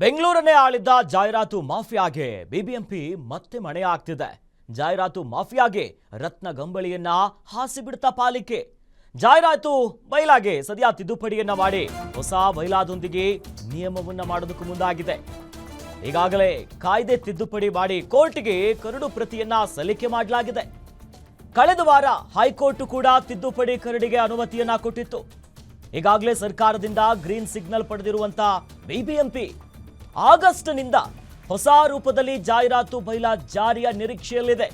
ಬೆಂಗಳೂರನ್ನೇ ಆಳಿದ್ದ ಜಾಹೀರಾತು ಮಾಫಿಯಾಗೆ ಬಿಬಿಎಂಪಿ ಮತ್ತೆ ಮಣೆ ಆಗ್ತಿದೆ. ಜಾಹೀರಾತು ಮಾಫಿಯಾಗೆ ರತ್ನ ಗಂಬಳಿಯನ್ನ ಹಾಸಿ ಪಾಲಿಕೆ. ಜಾಹೀರಾತು ಬಯಲಾಗೆ ಸದ್ಯ ತಿದ್ದುಪಡಿಯನ್ನ ಮಾಡಿ ಹೊಸ ಬಯಲಾದೊಂದಿಗೆ ನಿಯಮವನ್ನ ಮಾಡೋದಕ್ಕೂ ಮುಂದಾಗಿದೆ. ಈಗಾಗಲೇ ಕಾಯ್ದೆ ತಿದ್ದುಪಡಿ ಮಾಡಿ ಕೋರ್ಟ್ಗೆ ಕರಡು ಪ್ರತಿಯನ್ನ ಸಲ್ಲಿಕೆ ಮಾಡಲಾಗಿದೆ. ಕಳೆದ ವಾರ ಹೈಕೋರ್ಟ್ ಕೂಡ ತಿದ್ದುಪಡಿ ಕರಡಿಗೆ ಅನುಮತಿಯನ್ನ ಕೊಟ್ಟಿತ್ತು. ಈಗಾಗಲೇ ಸರ್ಕಾರದಿಂದ ಗ್ರೀನ್ ಸಿಗ್ನಲ್ ಪಡೆದಿರುವಂತ ಬಿಬಿಎಂಪಿ ಆಗಸ್ಟ್ನಿಂದ ಹೊಸ ರೂಪದಲ್ಲಿ ಜಾಹೀರಾತು ಬೈಲ ಜಾರಿಯ ನಿರೀಕ್ಷೆಯಲ್ಲಿದೆ.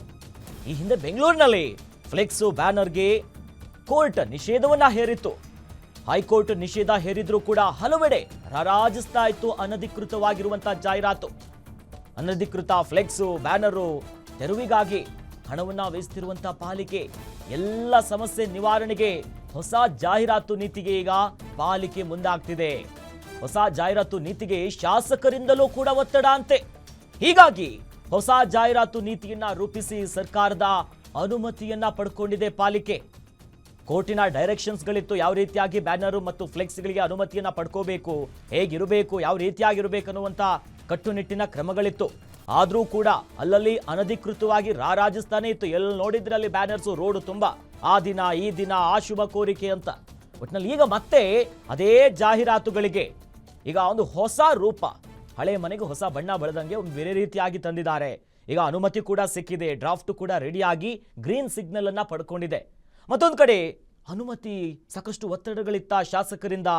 ಈ ಹಿಂದೆ ಬೆಂಗಳೂರಿನಲ್ಲಿ ಫ್ಲೆಕ್ಸು ಬ್ಯಾನರ್ಗೆ ಕೋರ್ಟ್ ನಿಷೇಧವನ್ನ ಹೇರಿತ್ತು. ಹೈಕೋರ್ಟ್ ನಿಷೇಧ ಹೇರಿದ್ರೂ ಕೂಡ ಹಲವೆಡೆ ರಾರಾಜಿಸ್ತಾ ಇತ್ತು ಅನಧಿಕೃತವಾಗಿರುವಂತಹ ಜಾಹೀರಾತು. ಅನಧಿಕೃತ ಫ್ಲೆಕ್ಸು, ಬ್ಯಾನರು, ತೆರವಿಗಾಗಿ ಹಣವನ್ನ ವ್ಯಯಿಸ್ತಿರುವಂತಹ ಪಾಲಿಕೆ ಎಲ್ಲ ಸಮಸ್ಯೆ ನಿವಾರಣೆಗೆ ಹೊಸ ಜಾಹೀರಾತು ನೀತಿಗೆ ಈಗ ಪಾಲಿಕೆ ಮುಂದಾಗ್ತಿದೆ. ಹೊಸ ಜಾಹೀರಾತು ನೀತಿಗೆ ಶಾಸಕರಿಂದಲೂ ಕೂಡ ಒತ್ತಡ ಅಂತೆ. ಹೀಗಾಗಿ ಹೊಸ ಜಾಹೀರಾತು ನೀತಿಯನ್ನ ರೂಪಿಸಿ ಸರ್ಕಾರದ ಅನುಮತಿಯನ್ನ ಪಡ್ಕೊಂಡಿದೆ ಪಾಲಿಕೆ. ಕೋರ್ಟಿನ ಡೈರೆಕ್ಷನ್ಸ್ಗಳಿತ್ತು ಯಾವ ರೀತಿಯಾಗಿ ಬ್ಯಾನರು ಮತ್ತು ಫ್ಲೆಕ್ಸ್ಗಳಿಗೆ ಅನುಮತಿಯನ್ನ ಪಡ್ಕೋಬೇಕು, ಹೇಗಿರಬೇಕು, ಯಾವ ರೀತಿಯಾಗಿರಬೇಕು ಅನ್ನುವಂಥ ಕಟ್ಟುನಿಟ್ಟಿನ ಕ್ರಮಗಳಿತ್ತು. ಆದರೂ ಕೂಡ ಅಲ್ಲಲ್ಲಿ ಅನಧಿಕೃತವಾಗಿ ರಾರಾಜಿಸ್ತಾನೆ ಇತ್ತು. ಎಲ್ಲಿ ನೋಡಿದ್ರೆ ಅಲ್ಲಿ ಬ್ಯಾನರ್ಸು ರೋಡು ತುಂಬ, ಆ ದಿನ ಈ ದಿನ ಆ ಶುಭ ಕೋರಿಕೆ ಅಂತ. ಒಟ್ಟಿನಲ್ಲಿ ಈಗ ಮತ್ತೆ ಅದೇ ಜಾಹೀರಾತುಗಳಿಗೆ ಈಗ ಒಂದು ಹೊಸ ರೂಪ. ಹಳೆ ಮನೆಗೆ ಹೊಸ ಬಣ್ಣ ಬಳೆದಂಗೆ ಒಂದು ಬೇರೆ ರೀತಿಯಾಗಿ ತಂದಿದ್ದಾರೆ. ಈಗ ಅನುಮತಿ ಕೂಡ ಸಿಕ್ಕಿದೆ, ಡ್ರಾಫ್ಟ್ ಕೂಡ ರೆಡಿಯಾಗಿ ಗ್ರೀನ್ ಸಿಗ್ನಲ್ ಅನ್ನ ಪಡ್ಕೊಂಡಿದೆ. ಮತ್ತೊಂದು ಕಡೆ, ಅನುಮತಿ ಸಾಕಷ್ಟು ಒತ್ತಡಗಳಿತ್ತ ಶಾಸಕರಿಂದ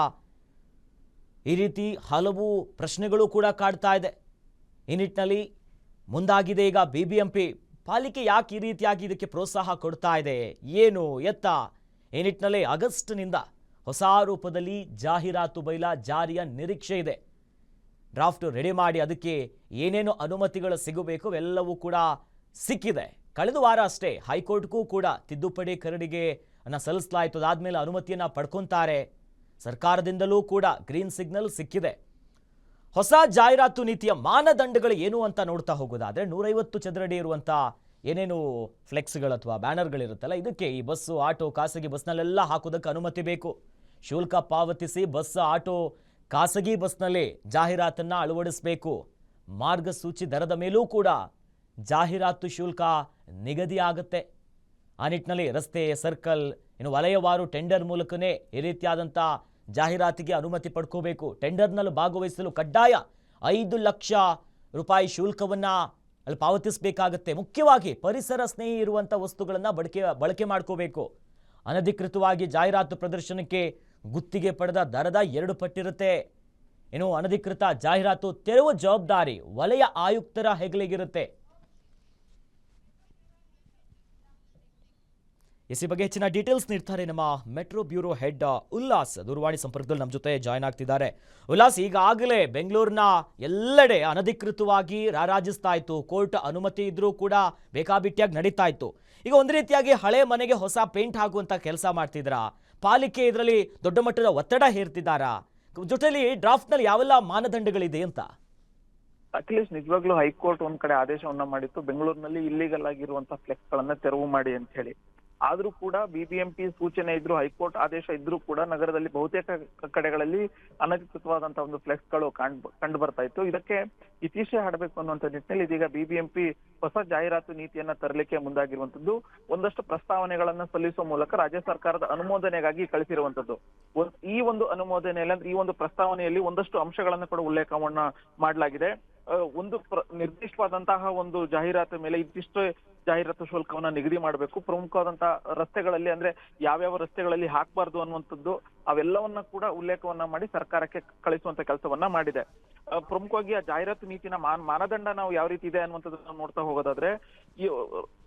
ಈ ರೀತಿ ಹಲವು ಪ್ರಶ್ನೆಗಳು ಕೂಡ ಕಾಡ್ತಾ ಇದೆ. ಈ ನಿಟ್ಟಿನಲ್ಲಿ ಮುಂದಾಗಿದೆ ಈಗ ಬಿ ಬಿ ಎಂ ಪಿ ಪಾಲಿಕೆ ಯಾಕೆ ಈ ರೀತಿಯಾಗಿ ಇದಕ್ಕೆ ಪ್ರೋತ್ಸಾಹ ಕೊಡ್ತಾ ಇದೆ? ಏನು ಎತ್ತ? ಈ ನಿಟ್ಟಿನಲ್ಲಿ ಆಗಸ್ಟ್ನಿಂದ ಹೊಸ ರೂಪದಲ್ಲಿ ಜಾಹೀರಾತು ಬೈಲ ಜಾರಿಯ ನಿರೀಕ್ಷೆ ಇದೆ. ಡ್ರಾಫ್ಟ್ ರೆಡಿ ಮಾಡಿ ಅದಕ್ಕೆ ಏನೇನು ಅನುಮತಿಗಳು ಸಿಗಬೇಕು ಎಲ್ಲವೂ ಕೂಡ ಸಿಕ್ಕಿದೆ. ಕಳೆದ ವಾರ ಅಷ್ಟೇ ಹೈಕೋರ್ಟ್ಗೂ ಕೂಡ ತಿದ್ದುಪಡಿ ಕರಡಿಗೆ ಅನ್ನ ಸಲ್ಲಿಸಲಾಯಿತು. ಅದಾದಮೇಲೆ ಅನುಮತಿಯನ್ನ ಪಡ್ಕೊತಾರೆ. ಸರ್ಕಾರದಿಂದಲೂ ಕೂಡ ಗ್ರೀನ್ ಸಿಗ್ನಲ್ ಸಿಕ್ಕಿದೆ. ಹೊಸ ಜಾಹೀರಾತು ನೀತಿಯ ಮಾನದಂಡಗಳು ಏನು ಅಂತ ನೋಡ್ತಾ ಹೋಗೋದಾದರೆ ನೂರೈವತ್ತು ಚದರಡಿ ಇರುವಂಥ ಏನೇನು ಫ್ಲೆಕ್ಸ್ಗಳು ಅಥವಾ ಬ್ಯಾನರ್ಗಳಿರುತ್ತಲ್ಲ, ಇದಕ್ಕೆ ಈ ಬಸ್ಸು, ಆಟೋ, ಖಾಸಗಿ ಬಸ್ನಲ್ಲೆಲ್ಲ ಹಾಕೋದಕ್ಕೆ ಅನುಮತಿ ಬೇಕು. ಶುಲ್ಕ ಪಾವತಿಸಿ ಬಸ್, ಆಟೋ, ಖಾಸಗಿ ಬಸ್ನಲ್ಲಿ ಜಾಹೀರಾತನ್ನ ಅಳವಡಿಸಬೇಕು. ಮಾರ್ಗಸೂಚಿ ದರದ ಮೇಲೂ ಕೂಡ ಜಾಹೀರಾತು ಶುಲ್ಕ ನಿಗದಿ ಆಗುತ್ತೆ. ಆ ನಿಟ್ಟಿನಲ್ಲಿ ರಸ್ತೆ, ಸರ್ಕಲ್, ಇನ್ನು ವಲಯವಾರು ಟೆಂಡರ್ ಮೂಲಕನೇ ಈ ರೀತಿಯಾದಂಥ ಜಾಹೀರಾತಿಗೆ ಅನುಮತಿ ಪಡ್ಕೋಬೇಕು. ಟೆಂಡರ್ನಲ್ಲಿ ಭಾಗವಹಿಸಲು ಕಡ್ಡಾಯ ಐದು ಲಕ್ಷ ರೂಪಾಯಿ ಶುಲ್ಕವನ್ನ ಅಲ್ಲಿ ಪಾವತಿಸಬೇಕಾಗತ್ತೆ. ಮುಖ್ಯವಾಗಿ ಪರಿಸರ ಸ್ನೇಹಿ ಇರುವಂಥ ವಸ್ತುಗಳನ್ನು ಬಳಕೆ ಬಳಕೆ ಮಾಡ್ಕೋಬೇಕು. ಅನಧಿಕೃತವಾಗಿ ಜಾಹೀರಾತು ಪ್ರದರ್ಶನಕ್ಕೆ ಗುತ್ತಿಗೆ ಪಡೆದ ದರದ ಎರಡು ಪಟ್ಟಿರುತ್ತೆ. ಏನು ಅನಧಿಕೃತ ಜಾಹೀರಾತು ತೆರವು ಜವಾಬ್ದಾರಿ ವಲಯ ಆಯುಕ್ತರ ಹೆಗಲಿಗಿರುತ್ತೆ ಎಸಿ ಬಗ್ಗೆ ಹೆಚ್ಚಿನ ಡೀಟೇಲ್ಸ್ ನೀಡ್ತಾರೆ ನಮ್ಮ ಮೆಟ್ರೋ ಬ್ಯೂರೋ ಹೆಡ್ ಉಲ್ಲಾಸ್ ದೂರವಾಣಿ ಸಂಪರ್ಕದಲ್ಲಿ ನಮ್ಮ ಜೊತೆ ಜಾಯ್ನ್ ಆಗ್ತಿದ್ದಾರೆ. ಉಲ್ಲಾಸ್, ಈಗಾಗಲೇ ಬೆಂಗಳೂರಿನ ಎಲ್ಲೆಡೆ ಅನಧಿಕೃತವಾಗಿ ರಾರಾಜಿಸ್ತಾ ಇತ್ತು. ಕೋರ್ಟ್ ಅನುಮತಿ ಇದ್ರೂ ಕೂಡ ಬೇಕಾಬಿಟ್ಟಿಯಾಗಿ ನಡೀತಾ ಇತ್ತು. ಈಗ ಒಂದು ರೀತಿಯಾಗಿ ಹಳೆ ಮನೆಗೆ ಹೊಸ ಪೇಂಟ್ ಹಾಕುವಂಥ ಕೆಲಸ ಮಾಡ್ತಿದ್ರಾ? ಪಾಲಿಕೆ ಇದರಲ್ಲಿ ದೊಡ್ಡ ಮಟ್ಟದ ಒತ್ತಡ ಹೇರ್ತಿದ್ದಾರಾ? ಜೊತೆಲಿ ಡ್ರಾಫ್ಟ್ನಲ್ಲಿ ಯಾವೆಲ್ಲ ಮಾನದಂಡಗಳಿದೆ ಅಂತ? ಅಖಿಲೇಶ್ ನಿಜವಾಗ್ಲೂ ಹೈಕೋರ್ಟ್ ಒಂದ್ ಕಡೆ ಆದೇಶವನ್ನ ಮಾಡಿತ್ತು. ಬೆಂಗಳೂರಿನಲ್ಲಿ ಇಲ್ಲಿಗಲ್ ಆಗಿರುವಂತಹ ಫ್ಲೆಕ್ಸ್ ಗಳನ್ನ ತೆರವು ಮಾಡಿ ಅಂತ ಹೇಳಿ. ಆದ್ರೂ ಕೂಡ ಬಿಬಿಎಂಪಿ ಸೂಚನೆ ಇದ್ರು, ಹೈಕೋರ್ಟ್ ಆದೇಶ ಇದ್ರೂ ಕೂಡ ನಗರದಲ್ಲಿ ಬಹುತೇಕ ಕಡೆಗಳಲ್ಲಿ ಅನಧಿಕೃತವಾದಂತಹ ಒಂದು ಫ್ಲೆಕ್ಸ್ಗಳು ಕಂಡು ಬರ್ತಾ ಇತ್ತು. ಇದಕ್ಕೆ ಇತಿಶೆ ಹಾಡಬೇಕು ಅನ್ನುವಂತ ನಿಟ್ಟಿನಲ್ಲಿ ಇದೀಗ ಬಿಬಿಎಂಪಿ ಹೊಸ ಜಾಹೀರಾತು ನೀತಿಯನ್ನ ತರಲಿಕ್ಕೆ ಮುಂದಾಗಿರುವಂತದ್ದು ಒಂದಷ್ಟು ಪ್ರಸ್ತಾವನೆಗಳನ್ನ ಸಲ್ಲಿಸುವ ಮೂಲಕ ರಾಜ್ಯ ಸರ್ಕಾರದ ಅನುಮೋದನೆಗಾಗಿ ಕಳಿಸಿರುವಂತದ್ದು ಈ ಒಂದು ಅನುಮೋದನೆಯಲ್ಲಿ ಅಂದ್ರೆ ಈ ಒಂದು ಪ್ರಸ್ತಾವನೆಯಲ್ಲಿ ಒಂದಷ್ಟು ಅಂಶಗಳನ್ನು ಕೂಡ ಉಲ್ಲೇಖವನ್ನ ಮಾಡಲಾಗಿದೆ. ಒಂದು ನಿರ್ದಿಷ್ಟವಾದಂತಹ ಒಂದು ಜಾಹೀರಾತು ಮೇಲೆ ಇದಿಷ್ಟು ಜಾಹೀರಾತು ಶುಲ್ಕವನ್ನ ನಿಗದಿ ಮಾಡಬೇಕು. ಪ್ರಮುಖವಾದಂತಹ ರಸ್ತೆಗಳಲ್ಲಿ ಅಂದ್ರೆ ಯಾವ್ಯಾವ ರಸ್ತೆಗಳಲ್ಲಿ ಹಾಕಬಾರ್ದು ಅನ್ನುವಂಥದ್ದು ಅವೆಲ್ಲವನ್ನ ಕೂಡ ಉಲ್ಲೇಖವನ್ನ ಮಾಡಿ ಸರ್ಕಾರಕ್ಕೆ ಕಳಿಸುವಂತ ಕೆಲಸವನ್ನ ಮಾಡಿದೆ. ಪ್ರಮುಖವಾಗಿ ಆ ಜಾಹೀರಾತು ನೀತಿನ ಮಾನ್, ಮಾನದಂಡ ನಾವು ಯಾವ ರೀತಿ ಇದೆ ಅನ್ನುವಂಥದ್ದನ್ನ ನೋಡ್ತಾ ಹೋಗೋದಾದ್ರೆ, ಈ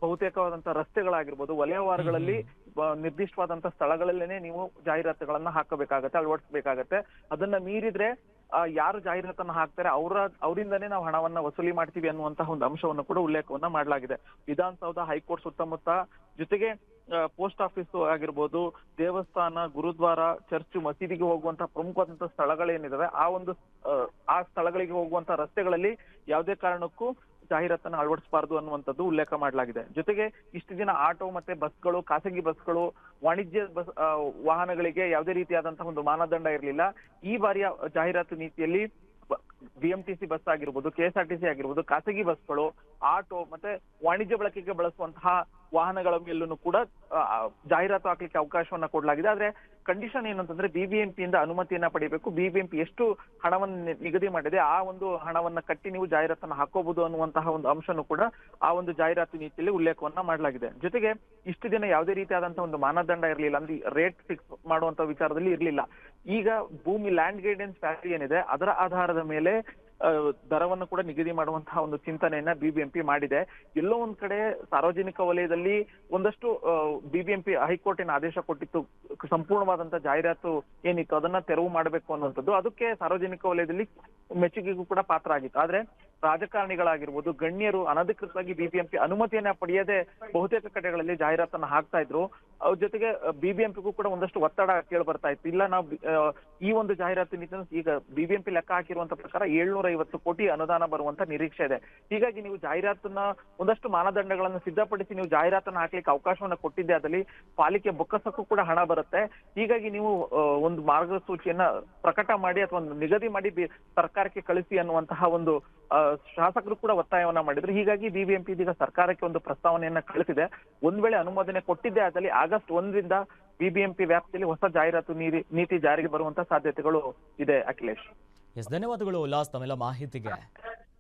ಬಹುತೇಕವಾದಂತಹ ರಸ್ತೆಗಳಾಗಿರ್ಬೋದು, ವಲಯವಾರಗಳಲ್ಲಿ ಬ- ನಿರ್ದಿಷ್ಟವಾದಂತ ಸ್ಥಳಗಳಲ್ಲೇನೆ ನೀವು ಜಾಹೀರಾತುಗಳನ್ನ ಹಾಕಬೇಕಾಗತ್ತೆ, ಅಳವಡಿಸಬೇಕಾಗತ್ತೆ. ಅದನ್ನ ಮೀರಿದ್ರೆ ಯಾರು ಜಾಹೀರಾತನ್ನ ಹಾಕ್ತಾರೆ ಅವರ ಅವರಿಂದನೇ ನಾವು ಹಣವನ್ನ ವಸೂಲಿ ಮಾಡ್ತೀವಿ ಅನ್ನುವಂತಹ ಒಂದು ಅಂಶವನ್ನು ಕೂಡ ಉಲ್ಲೇಖವನ್ನ ಮಾಡಲಾಗಿದೆ. ವಿಧಾನಸೌಧ ಹೈಕೋರ್ಟ್ ಸುತ್ತಮುತ್ತ ಜೊತೆಗೆ ಪೋಸ್ಟ್ ಆಫೀಸ್ ಆಗಿರ್ಬೋದು ದೇವಸ್ಥಾನ ಗುರುದ್ವಾರ ಚರ್ಚ್ ಮಸೀದಿಗೆ ಹೋಗುವಂತಹ ಪ್ರಮುಖವಾದಂತಹ ಸ್ಥಳಗಳೇನಿದಾವೆ ಆ ಒಂದು ಆ, ಆ ಸ್ಥಳಗಳಿಗೆ ಹೋಗುವಂತಹ ರಸ್ತೆಗಳಲ್ಲಿ ಯಾವುದೇ ಕಾರಣಕ್ಕೂ ಜಾಹೀರಾತನ್ನ ಅಳವಡಿಸಬಾರದು ಅನ್ನುವಂಥದ್ದು ಉಲ್ಲೇಖ ಮಾಡಲಾಗಿದೆ. ಜೊತೆಗೆ ಇಷ್ಟು ದಿನ ಆಟೋ ಮತ್ತೆ ಬಸ್ಗಳು, ಖಾಸಗಿ ಬಸ್ಗಳು, ವಾಣಿಜ್ಯ ಬಸ್ ವಾಹನಗಳಿಗೆ ಯಾವುದೇ ರೀತಿಯಾದಂತಹ ಒಂದು ಮಾನದಂಡ ಇರಲಿಲ್ಲ. ಈ ಬಾರಿಯ ಜಾಹೀರಾತು ನೀತಿಯಲ್ಲಿ ಬಿಎಂಟಿಸಿ ಬಸ್ ಆಗಿರ್ಬೋದು, ಕೆಎಸ್ಆರ್ಟಿಸಿ ಆಗಿರ್ಬೋದು, ಖಾಸಗಿ ಬಸ್ಗಳು, ಆಟೋ ಮತ್ತೆ ವಾಣಿಜ್ಯ ಬಳಕೆಗೆ ಬಳಸುವಂತಹ ವಾಹನಗಳ ಮೇಲೂ ಕೂಡ ಜಾಹೀರಾತು ಹಾಕ್ಲಿಕ್ಕೆ ಅವಕಾಶವನ್ನ ಕೊಡಲಾಗಿದೆ. ಆದ್ರೆ ಕಂಡೀಷನ್ ಏನು ಅಂತಂದ್ರೆ ಬಿಬಿಎಂಪಿ ಇಂದ ಅನುಮತಿಯನ್ನ ಪಡಿಬೇಕು. ಬಿಬಿಎಂಪಿ ಎಷ್ಟು ಹಣವನ್ನು ನಿಗದಿ ಮಾಡಿದೆ, ಆ ಒಂದು ಹಣವನ್ನ ಕಟ್ಟಿ ನೀವು ಜಾಹೀರಾತನ್ನ ಹಾಕೋಬಹುದು ಅನ್ನುವಂತಹ ಒಂದು ಅಂಶನೂ ಕೂಡ ಆ ಒಂದು ಜಾಹೀರಾತು ನೀತಿಯಲ್ಲಿ ಉಲ್ಲೇಖವನ್ನ ಮಾಡಲಾಗಿದೆ. ಜೊತೆಗೆ ಇಷ್ಟು ದಿನ ಯಾವುದೇ ರೀತಿಯಾದಂತಹ ಒಂದು ಮಾನದಂಡ ಇರಲಿಲ್ಲ, ಅಂದ್ರೆ ರೇಟ್ ಫಿಕ್ಸ್ ಮಾಡುವಂತ ವಿಚಾರದಲ್ಲಿ ಇರಲಿಲ್ಲ. ಈಗ ಭೂಮಿ ಲ್ಯಾಂಡ್ ಗೈಡೆನ್ಸ್ ಫ್ಯಾಕ್ಟ್ರಿ ಏನಿದೆ, ಅದರ ಆಧಾರದ ಮೇಲೆ ದರವನ್ನು ಕೂಡ ನಿಗದಿ ಮಾಡುವಂತಹ ಒಂದು ಚಿಂತನೆಯನ್ನ ಬಿಬಿಎಂಪಿ ಮಾಡಿದೆ. ಎಲ್ಲೋ ಒಂದ್ ಕಡೆ ಸಾರ್ವಜನಿಕ ವಲಯದಲ್ಲಿ ಒಂದಷ್ಟು ಬಿಬಿಎಂಪಿ ಹೈಕೋರ್ಟಿನ ಆದೇಶ ಕೊಟ್ಟಿತ್ತು. ಸಂಪೂರ್ಣವಾದಂತಹ ಜಾಹೀರಾತು ಏನಿತ್ತು, ಅದನ್ನ ತೆರವು ಮಾಡಬೇಕು ಅನ್ನುವಂಥದ್ದು. ಅದಕ್ಕೆ ಸಾರ್ವಜನಿಕ ವಲಯದಲ್ಲಿ ಮೆಚ್ಚುಗೆಗೂ ಕೂಡ ಪಾತ್ರ ಆಗಿತ್ತು ಆದ್ರೆ ರಾಜಕಾರಣಿಗಳಾಗಿರ್ಬೋದು ಗಣ್ಯರು ಅನಧಿಕೃತವಾಗಿ ಬಿಬಿಎಂಪಿ ಅನುಮತಿಯನ್ನ ಪಡೆಯದೆ ಬಹುತೇಕ ಕಡೆಗಳಲ್ಲಿ ಜಾಹೀರಾತನ್ನ ಹಾಕ್ತಾ ಇದ್ರು. ಅವ್ರ ಜೊತೆಗೆ ಬಿಬಿಎಂಪಿಗೂ ಕೂಡ ಒಂದಷ್ಟು ಒತ್ತಡ ಕೇಳಿ ಬರ್ತಾ ಇತ್ತು. ಇಲ್ಲ ನಾವು ಈ ಒಂದು ಜಾಹೀರಾತು ಈಗ ಬಿಬಿಎಂಪಿ ಲೆಕ್ಕ ಹಾಕಿರುವಂತ ಪ್ರಕಾರ ಏಳ್ನೂರ ಐವತ್ತು ಕೋಟಿ ಅನುದಾನ ಬರುವಂತ ನಿರೀಕ್ಷೆ ಇದೆ. ಹೀಗಾಗಿ ನೀವು ಜಾಹೀರಾತನ್ನ ಒಂದಷ್ಟು ಮಾನದಂಡಗಳನ್ನು ಸಿದ್ಧಪಡಿಸಿ ನೀವು ಜಾಹೀರಾತನ್ನ ಹಾಕ್ಲಿಕ್ಕೆ ಅವಕಾಶವನ್ನ ಕೊಟ್ಟಿದ್ದೆ ಅದಲ್ಲಿ ಪಾಲಿಕೆ ಬೊಕ್ಕಸಕ್ಕೂ ಕೂಡ ಹಣ ಬರುತ್ತೆ. ಹೀಗಾಗಿ ನೀವು ಒಂದು ಮಾರ್ಗಸೂಚಿಯನ್ನ ಪ್ರಕಟ ಮಾಡಿ ಅಥವಾ ನಿಗದಿ ಮಾಡಿ ಸರ್ಕಾರಕ್ಕೆ ಕಳಿಸಿ ಅನ್ನುವಂತಹ ಒಂದು ಆ, ಶಾಸಕರು ಕೂಡ ಒತ್ತಾಯವನ್ನ ಮಾಡಿದ್ರು. ಹೀಗಾಗಿ ಬಿಬಿಎಂಪಿ ಇದೀಗ ಸರ್ಕಾರಕ್ಕೆ ಒಂದು ಪ್ರಸ್ತಾವನೆಯನ್ನ ಕಳಿಸಿದೆ. ಒಂದ್ ವೇಳೆ ಅನುಮೋದನೆ ಕೊಟ್ಟಿದ್ದೆ ಆದಲ್ಲಿ ಆಗಸ್ಟ್ ಒಂದರಿಂದ ಬಿಬಿಎಂಪಿ ವ್ಯಾಪ್ತಿಯಲ್ಲಿ ಹೊಸ ಜಾಹೀರಾತು ನೀತಿ ಜಾರಿಗೆ ಬರುವಂತ ಸಾಧ್ಯತೆಗಳು ಇದೆ, ಅಖಿಲೇಶ್. ಎಸ್, ಧನ್ಯವಾದಗಳು ಉಲ್ಲಾಸ್ ತಮ್ಮೆಲ್ಲ ಮಾಹಿತಿಗೆ.